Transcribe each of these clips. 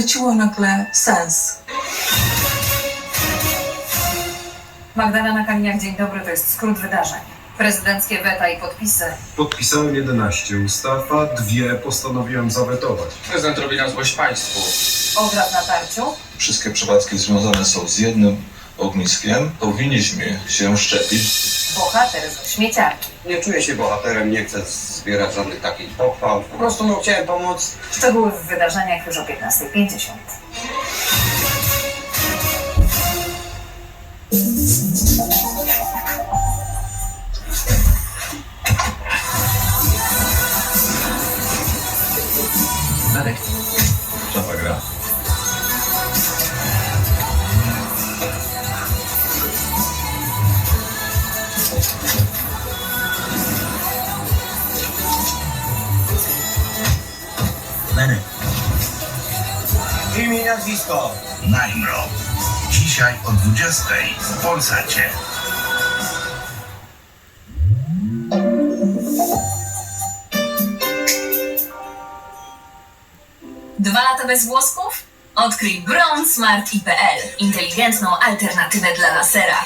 straciło nagle sens. Magdalena Kaliniak, dzień dobry, to jest skrót wydarzeń. Prezydenckie weta i podpisy. Podpisałem 11 ustaw, a dwie postanowiłem zawetować. Prezydent robi na złość państwu. Odra w natarciu. Wszystkie przypadki związane są z jednym ogniskiem. Powinniśmy się szczepić. Bohater z śmieciarki. Nie czuję się bohaterem, nie chcę zbierać żadnych takich pochwał. Po prostu no, chciałem pomóc. Szczegóły w wydarzeniach już o 15.50. Marek. Imię i nazwisko. Najmro. Dzisiaj o 20 w Polsacie. Dwa lata bez włosków? Odkryj Brown. Inteligentną alternatywę dla lasera.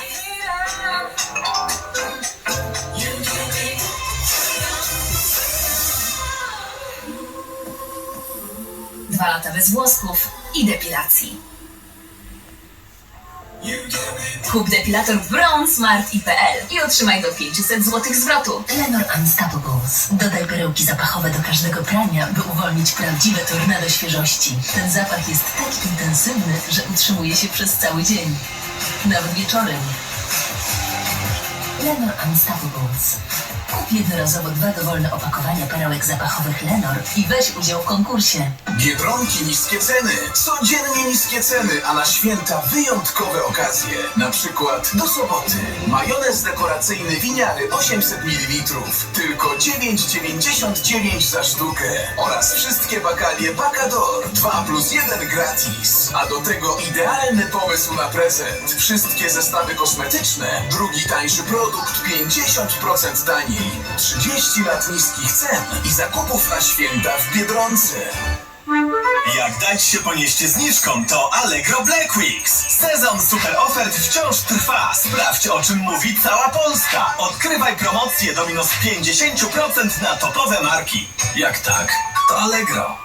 Dwa lata bez włosków i depilacji. Kup depilator Brown Smart IPL i otrzymaj do 500 zł zwrotu. Lenor Unstoppables. Dodaj perełki zapachowe do każdego prania, by uwolnić prawdziwe tornado świeżości. Ten zapach jest tak intensywny, że utrzymuje się przez cały dzień. Nawet wieczorem. Lenor Unstoppables. Kup jednorazowo dwa dowolne opakowania perełek zapachowych Lenor i weź udział w konkursie. Biedronki niskie ceny, codziennie niskie ceny, a na święta wyjątkowe okazje. Na przykład do soboty. Majonez dekoracyjny winiary 800 ml, tylko 9,99 za sztukę. Oraz wszystkie bakalie Bacador 2 plus 1 gratis. A do tego idealny pomysł na prezent. Wszystkie zestawy kosmetyczne, drugi tańszy produkt 50% taniej. 30 lat niskich cen i zakupów na święta w Biedronce. Jak dać się ponieść zniżkom, to Allegro Black Weeks. Sezon super ofert wciąż trwa. Sprawdź o czym mówi cała Polska. Odkrywaj promocje do minus 50% na topowe marki. Jak tak, to Allegro.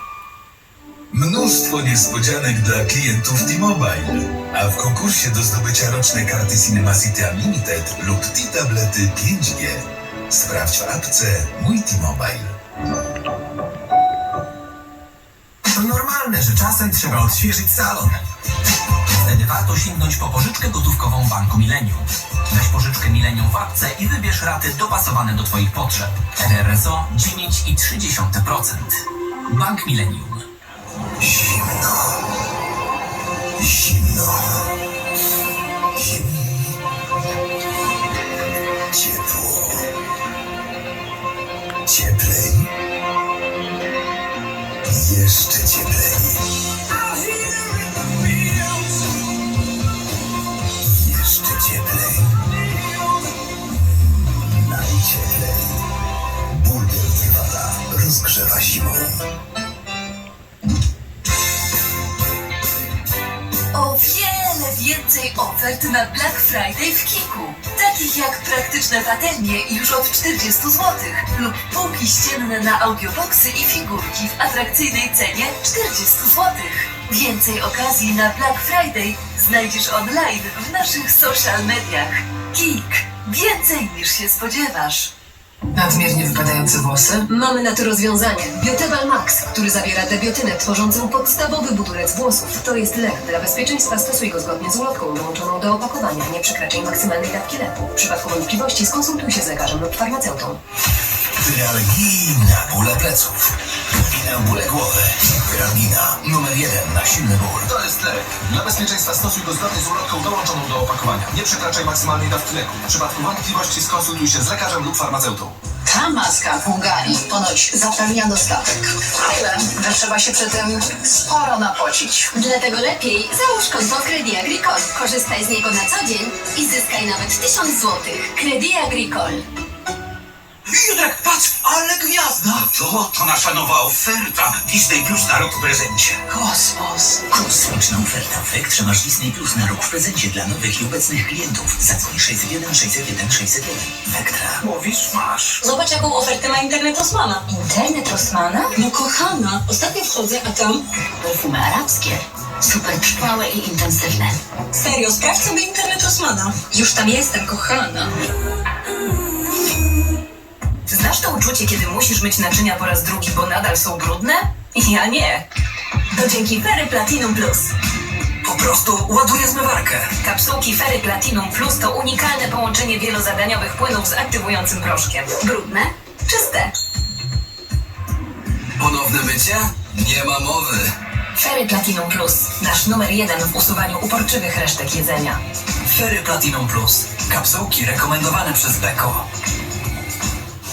Mnóstwo niespodzianek dla klientów T-Mobile. A w konkursie do zdobycia rocznej karty Cinema City Unlimited lub T-tablety 5G. Sprawdź w apce Mój T-Mobile. To normalne, że czasem trzeba odświeżyć salon. Wtedy warto sięgnąć po pożyczkę gotówkową Banku Millennium. Weź pożyczkę Millennium w apce i wybierz raty dopasowane do Twoich potrzeb. RRSO 9,3%. Bank Millennium. Zimno. Zimno. Zimno. Ofert na Black Friday w Kiku. Takich jak praktyczne patelnie już od 40 zł lub półki ścienne na audioboxy i figurki w atrakcyjnej cenie 40 zł. Więcej okazji na Black Friday znajdziesz online w naszych social mediach. Kik. Więcej niż się spodziewasz. Nadmiernie wypadające włosy? Mamy na to rozwiązanie. Biotebal Max, który zawiera debiotynę tworzącą podstawowy budulec włosów. To jest lek. Dla bezpieczeństwa stosuj go zgodnie z ulotką dołączoną do opakowania. Nie przekraczaj maksymalnej dawki leku. W przypadku wątpliwości skonsultuj się z lekarzem lub farmaceutą. Ty na bóle pleców. I na bóle głowy. Gramina. Numer jeden na silny ból. To jest lek. Dla bezpieczeństwa stosuj go zgodnie z ulotką dołączoną do opakowania. Nie przekraczaj maksymalnej dawki leku. W przypadku wątpliwości skonsultuj się z lekarzem lub farmaceutą. Ta maska w Bułgarii ponoć zapewnia dostatek. Tyle, że trzeba się przy tym sporo napocić. Dlatego lepiej załóż konto Credit Agricole. Korzystaj z niego na co dzień i zyskaj nawet 1000 zł. Credit Agricole. Piotrek, patrz, ale gwiazda! To, to nasza nowa oferta. Disney Plus na rok w prezencie. Kosmos. Kosmiczna oferta w Ekstrze masz Disney Plus na rok w prezencie dla nowych i obecnych klientów. Zadzwoń 601 601 601. Wektra. Mówisz, masz. Zobacz, jaką ofertę ma internet Rosmana. Internet Rosmana? No kochana, ostatnio wchodzę, a tam... Perfumy arabskie. Super trwałe i intensywne. Serio, sprawdź sobie internet Rosmana. Już tam jestem, kochana. Znasz to uczucie, kiedy musisz myć naczynia po raz drugi, bo nadal są brudne? Ja nie. To dzięki Ferry Platinum Plus. Po prostu ładuję zmywarkę. Kapsułki Ferry Platinum Plus to unikalne połączenie wielozadaniowych płynów z aktywującym proszkiem. Brudne, czyste. Ponowne mycie? Nie ma mowy. Ferry Platinum Plus. Nasz numer jeden w usuwaniu uporczywych resztek jedzenia. Ferry Platinum Plus. Kapsułki rekomendowane przez Beko.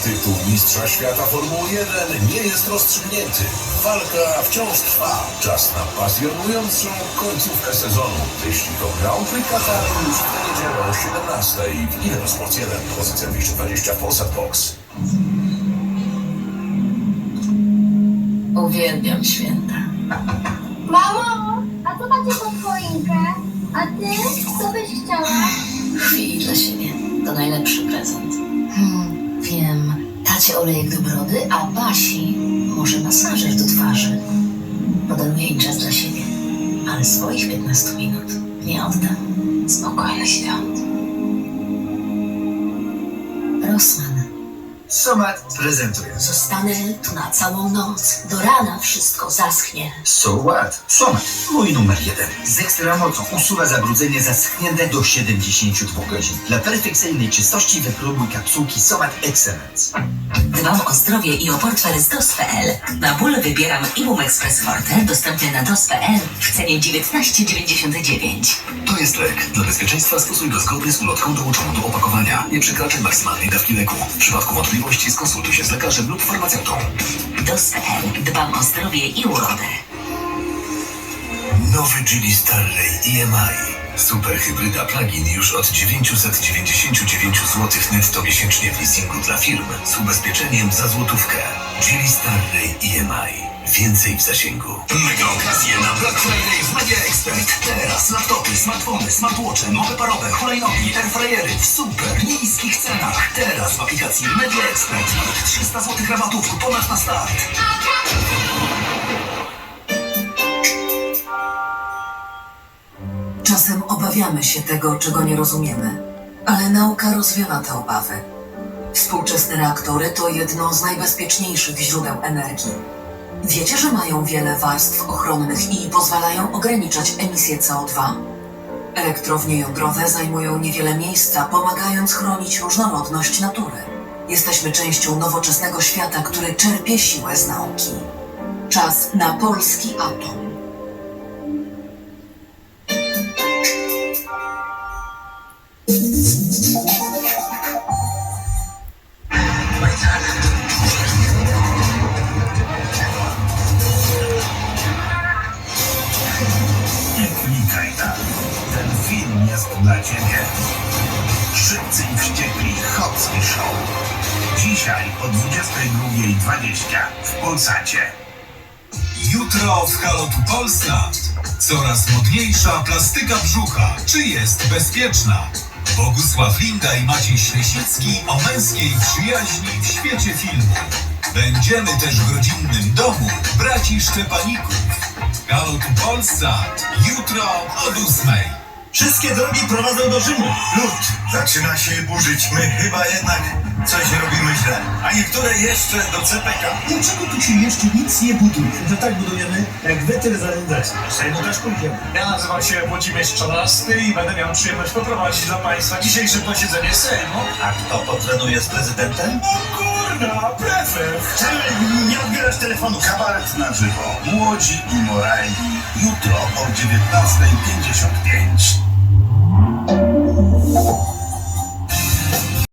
Tytuł Mistrza Świata Formuły 1 nie jest rozstrzygnięty. Walka wciąż trwa. Czas na pasjonującą końcówkę sezonu. Wyścig o Grand Prix Kataru już w niedzielę o 17 w Innosport 1. Pozycja 220 w Polsat Box. Uwielbiam święta. Mamo, a co macie pod choinkę? A ty, co byś chciała? Chwili dla siebie. To najlepszy prezent. Tacie olejek do brody, a Basi może masażer do twarzy. Podaruję im czas dla siebie. Ale swoich 15 minut nie oddam. Spokojny świąt. Rosman. Somat prezentuje. Zostanę tu na całą noc. Do rana wszystko zaschnie. So what? Somat, mój numer jeden. Z ekstra mocą usuwa zabrudzenie zaschnięte do 72 godzin. Dla perfekcyjnej czystości wypróbuj kapsułki Somat Excellence. Dbam o zdrowie i o portfel z DOS.pl. Na ból wybieram Ibum Express Forte, dostępny na DOS.pl w cenie 19,99. To jest lek. Dla bezpieczeństwa stosuj go zgodnie z ulotką dołączoną do opakowania. Nie przekraczaj maksymalnej dawki leku. W przypadku wątpliwości skonsultuj się z lekarzem lub farmaceutą. DOS.pl. Dbam o zdrowie i urodę. Nowy Geely Starray EMI. Super hybryda plug-in już od 999 zł netto miesięcznie w leasingu dla firm z ubezpieczeniem za złotówkę. Geely Starray EMI. Więcej w zasięgu. Mega okazje na Black Friday w Teraz laptopy, smartfony, smartwatche, mowy parowe, hulajnogi, airfryery w super niskich cenach. Teraz w aplikacji Media Expert nawet 300 zł rabatów kuponat na start. Czasem obawiamy się tego, czego nie rozumiemy, ale nauka rozwiewa te obawy. Współczesne reaktory to jedno z najbezpieczniejszych źródeł energii. Wiecie, że mają wiele warstw ochronnych i pozwalają ograniczać emisję CO2? Elektrownie jądrowe zajmują niewiele miejsca, pomagając chronić różnorodność natury. Jesteśmy częścią nowoczesnego świata, który czerpie siłę z nauki. Czas na polski atom. Nie 22.20 w Polsacie. Jutro w Halotu Polsat. Coraz modniejsza plastyka brzucha. Czy jest bezpieczna? Bogusław Linda i Maciej Ślesicki o męskiej przyjaźni w świecie filmu. Będziemy też w rodzinnym domu braci Szczepaników. Halotu Polsat. Jutro od ósmej. Wszystkie drogi prowadzą do Rzymu. Lud zaczyna się burzyć. My chyba jednak coś robimy źle. A niektóre jeszcze do CPK. Dlaczego tu się jeszcze nic nie buduje? To tak budujemy, jak zarządzacie. No też pójdziemy. Ja nazywam się Włodzimierz Czonasty i będę miał przyjemność poprowadzić dla Państwa dzisiejsze posiedzenie Sejmu. A kto potrenuje z prezydentem? O kurna, prefer! Czyli nie odbierasz telefonu. Kabaret na żywo. Młodzi i moralni. Jutro o 19.55. Thank you.